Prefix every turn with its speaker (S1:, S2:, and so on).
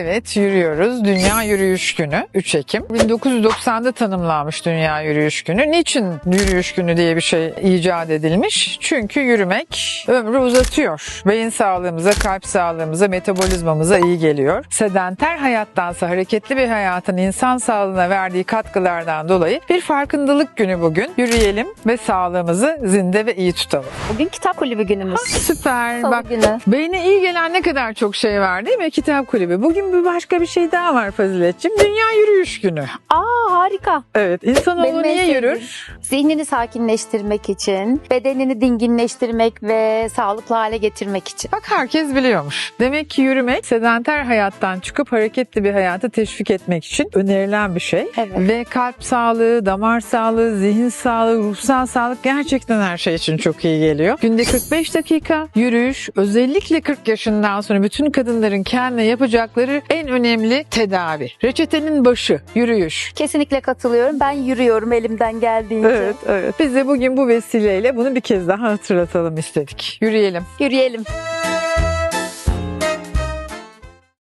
S1: Evet yürüyoruz. Dünya Yürüyüş Günü 3 Ekim. 1990'da tanımlanmış Dünya Yürüyüş Günü. Niçin Yürüyüş Günü diye bir şey icat edilmiş? Çünkü yürümek ömrü uzatıyor. Beyin sağlığımıza, kalp sağlığımıza, metabolizmamıza iyi geliyor. Sedanter hayattansa hareketli bir hayatın insan sağlığına verdiği katkılardan dolayı bir farkındalık günü bugün. Yürüyelim ve sağlığımızı zinde ve iyi tutalım.
S2: Bugün kitap kulübü günümüz.
S1: Süper.
S2: Salı
S1: Bak
S2: günü.
S1: Beyne iyi gelen ne kadar çok şey var değil mi? Kitap kulübü. Bugün bir başka bir şey daha var Faziletciğim. Dünya Yürüyüş Günü.
S2: Aa harika.
S1: Evet. insanoğlu
S2: Benim en
S1: niye
S2: sevdiğim.
S1: yürür?
S2: Zihnini sakinleştirmek için, bedenini dinginleştirmek ve sağlıklı hale getirmek için.
S1: Bak herkes biliyormuş. Demek ki yürümek sedanter hayattan çıkıp hareketli bir hayatı teşvik etmek için önerilen bir şey.
S2: Evet.
S1: Ve kalp sağlığı, damar sağlığı, zihin sağlığı, ruhsal sağlık gerçekten her şey için çok iyi geliyor. Günde 45 dakika yürüyüş özellikle 40 yaşından sonra bütün kadınların kendine yapacakları en önemli tedavi. Reçetenin başı yürüyüş.
S2: Kesinlikle katılıyorum. Ben yürüyorum elimden geldiğince.
S1: Evet, evet. Biz de bugün bu vesileyle bunu bir kez daha hatırlatalım istedik. Yürüyelim.
S2: Yürüyelim.